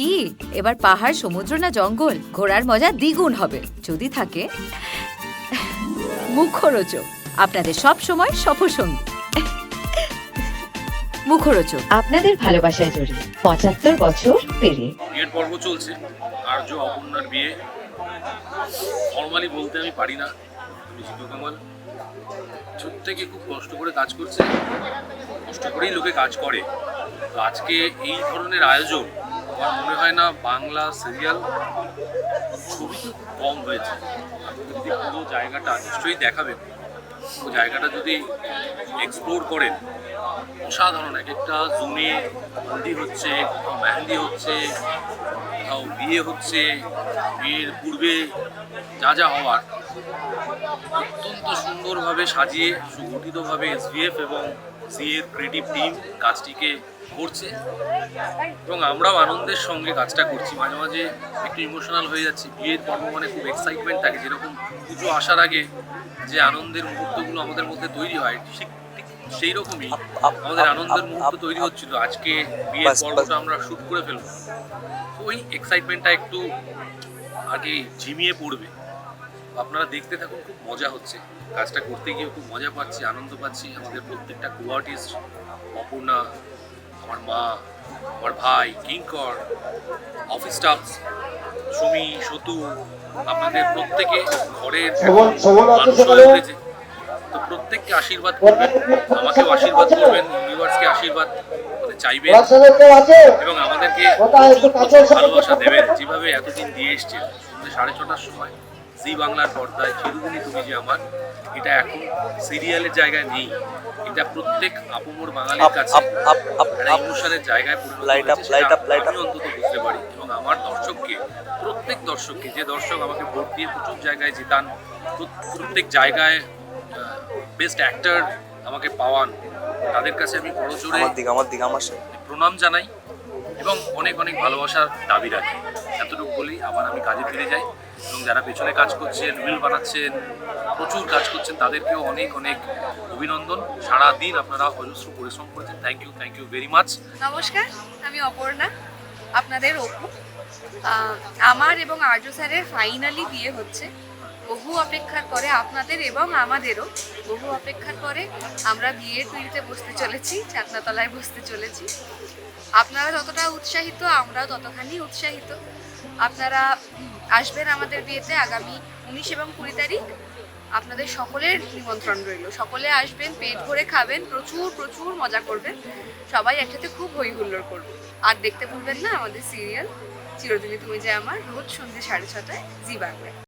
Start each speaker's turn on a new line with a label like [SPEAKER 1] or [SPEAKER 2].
[SPEAKER 1] কি? এবার পাহাড় সমুদ্র না জঙ্গল? ঘোরার মজা দ্বিগুণ হবে। যদি থাকে মুখরোচক। আপনাদের সব সময় সফরসঙ্গী। মুখরোচক।
[SPEAKER 2] আপনাদের ভালোবাসায় জড়িয়ে পঁচাত্তর বছর পেরিয়ে।
[SPEAKER 3] বিয়ের পর্ব চলছে। আর্য অপর্ণার বিয়ে। ফর্মালি বলতে আমি পারি না। আমি জিতু কামাল। ছোট থেকে খুব কষ্ট করে কাজ করছে। কষ্ট করেই লোকে কাজ করে। তো আজকে এই ধরনের আয়োজন আমার মনে হয় না বাংলা সিরিয়াল খুবই কম হয়েছে। যদি পুরো জায়গাটা নিশ্চয়ই দেখাবেন। পুরো জায়গাটা যদি এক্সপ্লোর করেন, অসাধারণ। এক একটা জোনে হলদি হচ্ছে, কোথাও মেহেন্দি হচ্ছে, কোথাও বিয়ে হচ্ছে, বিয়ের পূর্বে যা যা হওয়ার, অত্যন্ত সুন্দরভাবে সাজিয়ে, সুগঠিতভাবে এসভিএফ এবং সিএর ক্রিয়েটিভ টিম কাজটিকে করছে। এবং আমরাও আনন্দের সঙ্গে কাজটা করছি। মাঝে মাঝে একটু ইমোশনাল হয়ে যাচ্ছি। বিয়ের পর্ব মানে খুব এক্সাইটমেন্ট থাকে। যেরকম পুজো আসার আগে যে আনন্দের মুহূর্তগুলো আমাদের মধ্যে তৈরি হয় ঠিক ঠিক সেই রকমই আমাদের আনন্দের মুহূর্ত তৈরি হচ্ছিল। আজকে বিয়ের পর্বটা আমরা শুট করে ফেলব। ওই এক্সাইটমেন্টটা একটু আগে ঝিমিয়ে পড়বে। আপনারা দেখতে থাকুন খুব মজা হচ্ছে। কাজটা করতে গিয়ে খুব মজা পাচ্ছি আনন্দ পাচ্ছি। আমাদের প্রত্যেকটা কো আর্টিস্ট অপর্ণা আমার মা আমার ভাই কিঙ্কর অফিস স্টাফ সুমি সতু আপনাদের প্রত্যেকে ঘরের মানুষ তো প্রত্যেককে আশীর্বাদ করবেন আমাকেও আশীর্বাদ করবেন ইউনিভার্সকে আশীর্বাদ মানে চাইবেন। এবং আমাদেরকে ভালোবাসা দেবেন। যেভাবে এতদিন দিয়ে এসছেন সন্ধ্যে সাড়ে ছটার সময় জি বাংলার পর্দায় চিরদিনই তুমি যে আমার এটা এখন সিরিয়ালের জায়গায় নেই। এটা প্রত্যেক আপমর বাঙালির
[SPEAKER 4] আপ
[SPEAKER 3] কাছে
[SPEAKER 4] আপ আপ আপ
[SPEAKER 3] একটা
[SPEAKER 4] আপ
[SPEAKER 3] ইমোশনের জায়গায়
[SPEAKER 4] light
[SPEAKER 3] সেটা
[SPEAKER 4] up, light up.
[SPEAKER 3] আমি অন্তত বুঝতে পারি। এবং আমার দর্শককে প্রত্যেক দর্শককে যে দর্শক আমাকে ভোট দিয়ে প্রচুর জায়গায় জিতান প্রত- প্রত্যেক জায়গায় বেস্ট অ্যাক্টর আমাকে পাওয়ান তাদের কাছে আমি বড় জোরে
[SPEAKER 4] আমার দিক আমার দিক আমার
[SPEAKER 3] প্রণাম জানাই। এবং অনেক অনেক ভালোবাসার দাবি রাখি। এতটুকু বলি আবার আমি কাজে ফিরে যাই এবং যারা পেছনে কাজ করছেন রিল বানাচ্ছেন, প্রচুর কাজ করছেন, তাদেরকেও অনেক অনেক অভিনন্দন। সারা দিন আপনারা অজস্র পরিশ্রম করেছেন। Thank you thank you very much
[SPEAKER 5] নমস্কার, আমি অপর্ণা, আপনাদের অপু। আমার এবং আর্য স্যারের ফাইনালি বিয়ে হচ্ছে। বহু অপেক্ষার পরে আপনাদের এবং আমাদেরও। বহু অপেক্ষার পরে আমরা বিয়ের পিড়িতে বসতে চলেছি চাকনাতলায় বসতে চলেছি। আপনারা যতটা উৎসাহিত আমরাও ততখানি উৎসাহিত। আপনারা আসবেন আমাদের বিয়েতে আগামী উনিশ এবং কুড়ি তারিখ। আপনাদের সকলের নিমন্ত্রণ রইল। সকলে আসবেন, পেট ভরে খাবেন, প্রচুর প্রচুর মজা করবেন। সবাই একসাথে খুব হই হুল্লোড় করব। আর দেখতে ভুলবেন না আমাদের সিরিয়াল। চিরদিনই তুমি যে আমার, রোজ সন্ধ্যে সাড়ে ছটায় জি বাংলায়।